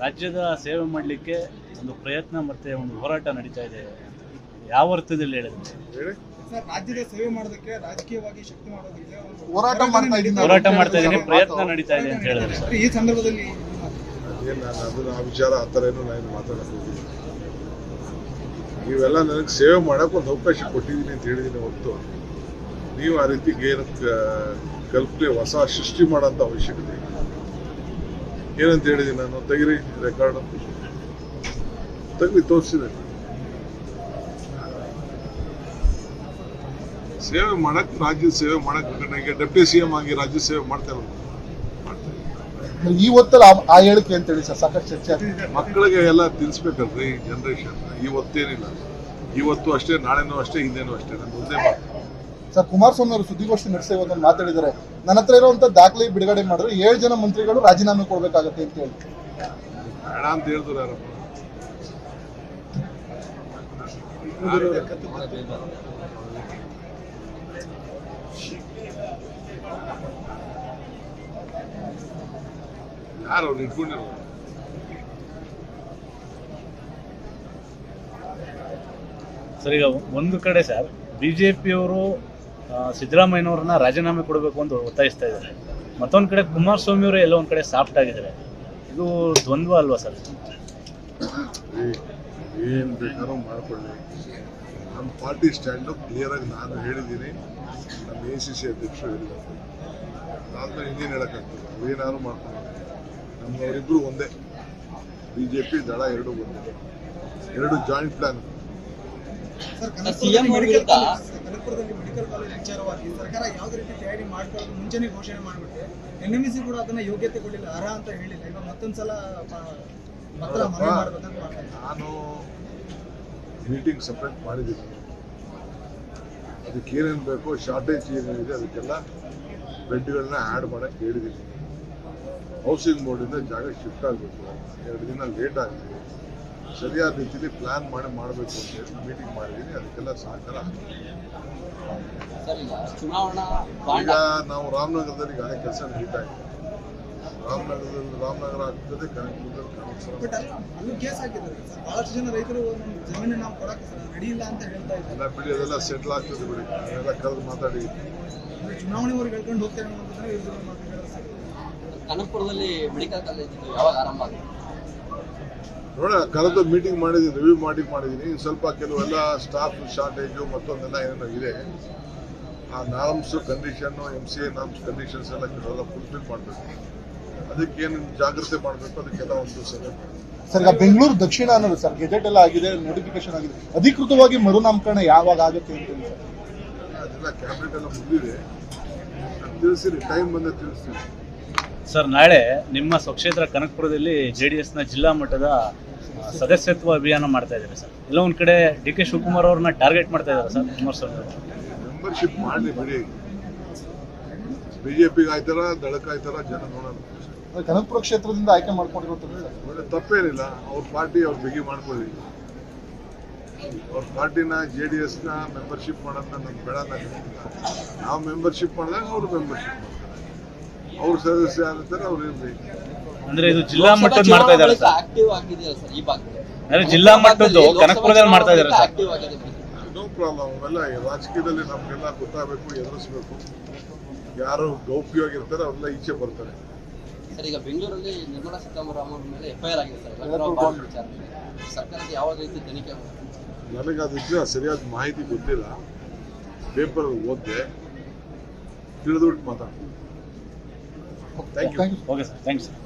ರಾಜ್ಯದ ಸೇವೆ ಮಾಡಲಿಕ್ಕೆ ಒಂದು ಪ್ರಯತ್ನ ಮತ್ತೆ ಒಂದು ಹೋರಾಟ ನಡೀತಾ ಇದೆ ಯಾವ ಅರ್ಥದಲ್ಲಿ ಹೇಳಿದ್ರೆ? ಸರ್ ರಾಜ್ಯದ ಸೇವೆ ಮಾಡೋದಕ್ಕೆ ರಾಜಕೀಯವಾಗಿ ಶಕ್ತಿ ಮಾಡೋದಕ್ಕೆ ಹೋರಾಟ ಮಾಡ್ತಾ ಇದ್ದೀನಿ. ಹೋರಾಟ ಮಾಡ್ತಾ ಇದ್ದೀನಿ ಪ್ರಯತ್ನ ನಡೀತಾ ಇದೆ ಅಂತ ಹೇಳಿದ್ರೆ ಈ ಸಂದರ್ಭದಲ್ಲಿ ಅದನ್ನ ಆ ವಿಚಾರ ಆ ಥರ ಏನು ನಾನು ಮಾತಾಡಕ್ಕೆ ಇವೆಲ್ಲ ನೀವೆಲ್ಲ ನನಗೆ ಸೇವೆ ಮಾಡಕ್ಕೆ ಒಂದು ಅವಕಾಶ ಕೊಟ್ಟಿದ್ದೀನಿ ಅಂತ ಹೇಳಿದ್ದೀನಿ ಹೊರತು. ನೀವು ಆ ರೀತಿ ಏನು ಕಲ್ಪನೆ ಹೊಸ ಸೃಷ್ಟಿ ಮಾಡೋಂಥ ಅವಶ್ಯಕತೆ ಇಲ್ಲ. ಏನಂತ ಹೇಳಿದ್ದೀನಿ ನಾನು ತೆಗಿರಿ ರೆಕಾರ್ಡ್ ತೆಗ್ರಿ ತೋರಿಸಿದೆ. ಸೇವೆ ಮಾಡಕ್ ರಾಜ್ಯ ಸೇವೆ ಮಾಡಕ್ ನನಗೆ ಡೆಪ್ಟಿ ಸಿ ಎಂ ಆಗಿ ರಾಜ್ಯ ಸೇವೆ ಮಾಡ್ತಾ ಇರೋದು. ಈ ಹೊತ್ತಲ್ಲಿ ಆ- ಹೇಳಿಕೆ ಅಂತ ಹೇಳಿ ಸರ್ ಸಾಕಷ್ಟು ಚರ್ಚೆ ಆಗ್ತಿದೆ. ಮಕ್ಕಳಿಗೆ ಎಲ್ಲ ತಿಳಿಸ್ಬೇಕಲ್ರಿ ಜನರೇಷನ್ ಇವತ್ತೇನಿಲ್ಲ. ಇವತ್ತು ಅಷ್ಟೇ ನಾಳೆನೂ ಅಷ್ಟೇ ಹಿಂದೆನೂ ಅಷ್ಟೇ. ನಂದು ಒಂದೇ ಮಾತು. ಸರ್ ಕುಮಾರಸ್ವಾಮಿ ಅವರು ಸುದ್ದಿಗೋಷ್ಠಿ ನಡೆಸಿ ಇವತ್ತು ಮಾತಾಡಿದ್ದಾರೆ. ನನ್ನ ಹತ್ರ ಇರುವಂತ ದಾಖಲೆ ಬಿಡುಗಡೆ ಮಾಡಿದ್ರೆ ಏಳು ಜನ ಮಂತ್ರಿಗಳು ರಾಜೀನಾಮೆ ಕೊಡಬೇಕಾಗತ್ತೆ ಅಂತ ಹೇಳಿ. ಸರಿ ಅಂತ ಹೇಳಿದ್ರು ಯಾರಪ್ಪ? ಯಾರು ಅವ್ರು ಇಟ್ಕೊಂಡಿರೋ ಸರ್ ಈಗ ಒಂದು ಕಡೆ ಸರ್ ಬಿಜೆಪಿಯವರು ಜೆ ಪಿಯವರು ಸಿದ್ದರಾಮಯ್ಯನವ್ರನ್ನ ರಾಜೀನಾಮೆ ಕೊಡಬೇಕು ಅಂತ ಒತ್ತಾಯಿಸ್ತಾ ಇದ್ದಾರೆ. ಮತ್ತೊಂದು ಕಡೆ ಕುಮಾರಸ್ವಾಮಿ ಅವರು ಎಲ್ಲೋ ಒಂದು ಕಡೆ ಸಾಫ್ಟ್ ಆಗಿದ್ದಾರೆ. ಇದು ದ್ವಂದ್ವ ಅಲ್ವಾ ಸರ್? ಏನು ಬೇಕಾದ್ರೂ ಮಾಡ್ಕೊಳ್ಳಿ. ನಮ್ಮ ಪಾರ್ಟಿ ಸ್ಟ್ಯಾಂಡು ಕ್ಲಿಯರಾಗಿ ನಾನು ಹೇಳಿದ್ದೀನಿ. ನಮ್ಮ ಎ ಸಿ ಸಿ ಅಧ್ಯಕ್ಷರು ಹೇಳಿದ್ದಾರೆ. ನಾನು ಇನ್ನೇನು ಹೇಳೋಕ್ಕಾಗ್ತದೆ. ಅವೇನಾದ್ರು ಮಾಡ್ಕೊಂಡು ನಮ್ಮವರಿಬ್ಬರು ಒಂದೇ. ಬಿ ಜೆ ಪಿ ದಳ ಎರಡು ಒಂದೇ. ಎರಡು ಜಾಯಿಂಟ್ ಪ್ಲಾನ್ ವಿಚಾರವಾಗಿ ಸರ್ಕಾರ ಯಾವುದೇ ರೀತಿ ತಯಾರಿ ಮಾಡ್ಕೊಳ್ಳೋದು ಮುಂಚೆನೇ ಘೋಷಣೆ ಮಾಡಿಬಿಟ್ಟು ಎನ್ ಎಂ ಸಿ ಕೂಡ ಅದನ್ನ ಯೋಗ್ಯತೆ ಕೊಡಲಿಲ್ಲ ಅರ್ಹ ಅಂತ ಹೇಳಿಲ್ಲ. ಈಗ ಮತ್ತೊಂದ್ಸಲ ನಾನು ಮೀಟಿಂಗ್ ಸಪ್ರೇಟ್ ಮಾಡಿದ್ದೀನಿ. ಅದಕ್ಕೆ ಏನೇನು ಬೇಕೋ ಶಾರ್ಟೇಜ್ ಏನೇನಿದೆ ಅದಕ್ಕೆಲ್ಲ ಬೆಡ್ಗಳನ್ನ ಆ್ಯಡ್ ಮಾಡೋಕ್ಕೆ ಹೇಳಿದ್ದೀನಿ. ಹೌಸಿಂಗ್ ಬೋರ್ಡಿಂದ ಜಾಗ ಶಿಫ್ಟ್ ಆಗಬೇಕು. ಎರಡು ದಿನ ಲೇಟ್ ಆಗಿದೆ. ಸರಿಯಾದ ರೀತಿಯಲ್ಲಿ ಪ್ಲಾನ್ ಮಾಡಿ ಮಾಡಬೇಕು ಅಂತ ಹೇಳಿ ಮೀಟಿಂಗ್ ಮಾಡಿದ್ದೀನಿ ಅದಕ್ಕೆಲ್ಲ ಸಹಕಾರ ಈಗ ನಾವು ರಾಮನಗರದಲ್ಲಿ ಈಗಾಗಲೇ ಕೆಲಸ ನಡೀತಾ ಇದೆ. ರಾಮನಗರದಲ್ಲಿ ರಾಮನಗರ ಆಗ್ತದೆ ಕನಕಪುರದಲ್ಲಿ ಬಟ್ ಅಲ್ಲೂ ಕೇಸ್ ಹಾಕಿದ್ದಾರೆ ಬಹಳಷ್ಟು ಜನ ರೈತರು ನಮ್ಮ ಜಮೀನು ನಾವು ಕೊಡಕ್ಕೆ ರೆಡಿ ಇಲ್ಲ ಅಂತ ಹೇಳ್ತಾ ಇದ್ದಾರೆ. ಎಲ್ಲ ಬಿಡಿ ಅದೆಲ್ಲ ಸೆಟ್ಲ್ ಆಗ್ತದೆ ಬಿಡಿ. ಅದೆಲ್ಲ ಕರೆದು ಮಾತಾಡಿ. ಚುನಾವಣೆ ಚುನಾವಣೆವರೆಗೆ ಹೇಳ್ಕೊಂಡು ಕನಕಪುರದಲ್ಲಿ ಮೆಡಿಕಲ್ ಕಾಲೇಜ್ ಯಾವಾಗ ಆರಂಭ ಆಗುತ್ತೆ? ನೋಡೋಣ ಕರೆದು ಮೀಟಿಂಗ್ ಮಾಡಿದ್ದೀನಿ ರಿವ್ಯೂ ಮಾಡಿ ಮಾಡಿದ್ದೀನಿ. ಸ್ವಲ್ಪ ಕೆಲವೆಲ್ಲ ಸ್ಟಾಫ್ ಶಾರ್ಟೇಜು ಮತ್ತೊಂದೆಲ್ಲ ಏನೇನೋ ಇದೆ. ಆ norms condition M C A norms conditions ಎಲ್ಲ ಕೆಲವೆಲ್ಲ ಫುಲ್ಫಿಲ್ ಮಾಡಬೇಕು. ಅದಕ್ಕೆ ಏನು ಜಾಗ್ರತೆ ಮಾಡಬೇಕು ಅದಕ್ಕೆಲ್ಲ ಒಂದು ಸಲಹೆ ಸರ್ ಬೆಂಗಳೂರು ದಕ್ಷಿಣ ಅನ್ನೋದು ಸರ್ ಗೆಜೆಟ್ ಎಲ್ಲ ಆಗಿದೆ ನೋಟಿಫಿಕೇಶನ್ ಆಗಿದೆ. ಅಧಿಕೃತವಾಗಿ ಮರುನಾಮಕರಣ ಯಾವಾಗ ಆಗುತ್ತೆ ಅಂತ ಅದೆಲ್ಲ ಕ್ಯಾಬಿನೆಟ್ ಎಲ್ಲ ಮುಗಿದಿದೆ. ತಿಳಿಸಿರಿ ಟೈಮ್ ಬಂದ ತಿಳಿಸ್ತೀವಿ ಸರ್ ನಾಳೆ ನಿಮ್ಮ ಸ್ವಕ್ಷೇತ್ರ ಕನಕಪುರದಲ್ಲಿ ಜೆ ಡಿ ಎಸ್ನ ಜಿಲ್ಲಾ ಮಟ್ಟದ ಸದಸ್ಯತ್ವ ಅಭಿಯಾನ ಮಾಡ್ತಾ ಇದ್ದಾರೆ ಸರ್. ಎಲ್ಲ ಒಂದು ಕಡೆ ಡಿ ಕೆ ಶಿವಕುಮಾರ್ ಅವ್ರನ್ನ ಟಾರ್ಗೆಟ್ ಮಾಡ್ತಾ ಇದ್ದಾರೆ ಸರ್ ಕುಮಾರಸ್ವಾಮಿ ಅವರು ಮೆಂಬರ್ಶಿಪ್ ಮಾಡಲಿ ಬಿಡಿ. ಬಿ ಜೆ ಪಿಗೆ ಆಯ್ತಾರ ದಳಕ್ಕೆ ಆಯ್ತಾರ ಜನ ನೋಡೋಣ ಕನಕಪುರ ಕ್ಷೇತ್ರದಿಂದ ಆಯ್ಕೆ ಮಾಡ್ಕೊಂಡಿರೋ ಸರ್ ಒಳ್ಳೆ ತಪ್ಪೇನಿಲ್ಲ. ಅವ್ರ ಪಾರ್ಟಿ ಅವ್ರು ಬಿಗಿ ಮಾಡ್ಕೊಳ್ಳಿ. ಅವ್ರ ಪಾರ್ಟಿನ ಜೆ ಡಿ ಎಸ್ನ ಮೆಂಬರ್ಶಿಪ್ ಮಾಡೋದನ್ನ ನಮ್ಗೆ ಬೇಡ ನಾವು ಮೆಂಬರ್ಶಿಪ್ ಮಾಡಿದಾಗ ಅವರು ಮೆಂಬರ್ಶಿಪ್ ಮಾಡ್ತಾರೆ. ಅವ್ರ ಸದಸ್ಯ ಆಗುತ್ತಾರೆ ಅವ್ರು ಇರ್ಲಿ. ಅಂದ್ರೆ ಇದು ಜಿಲ್ಲಾ ಮಟ್ಟದ ಮಾಡ್ತಾ ಇದ್ದಾರೆ ಸರ್. ಆಕ್ಟಿವ್ ಆಗಿದೆಯಲ್ಲ ಸರ್ ಈ ಭಾಗದಲ್ಲಿ? ಅಂದ್ರೆ ಜಿಲ್ಲಾ ಮಟ್ಟದ್ದು ಕನಕಪುರದಲ್ಲಿ ಮಾಡ್ತಾ ಇದ್ದಾರೆ ಸರ್. ಆಕ್ಟಿವ್ ಆಗಿದೆ ನೋ ಪ್ರಾಬ್ಲಮ್ ಅವೆಲ್ಲ ರಾಜಕೀಯದಲ್ಲಿ ನಮಗೆಲ್ಲ ಗೊತ್ತಾಗಬೇಕು ಎದುರಿಸಬೇಕು. ಯಾರು ಗೌಪ್ಯವಾಗಿರ್ತಾರೆ ಅವರೆಲ್ಲ ಈಚೆ ಬರ್ತಾರೆ. ಸರ್ ಈಗ ಬೆಂಗಳೂರಲ್ಲಿ ನಿರ್ಮಲಾ ಸೀತಾರಾಮನ್ ಅವ್ರ ಮೇಲೆ ಎಫ್ಐಆರ್ ಆಗಿದೆ ಸರ್. ಸರ್ಕಾರಕ್ಕೆ ಯಾವ ರೀತಿ ತನಿಖೆ? ನನಗೆ ಅದಕ್ಕೆ ಸರಿಯಾದ ಮಾಹಿತಿ ಗೊತ್ತಿಲ್ಲ. ಪೇಪರ್ ಓದಿದೆ ತಿಳಿದ್ಬಿಟ್ಟು ಮಾತಾಡ್ತೀನಿ. thank you thank you okay sir thanks sir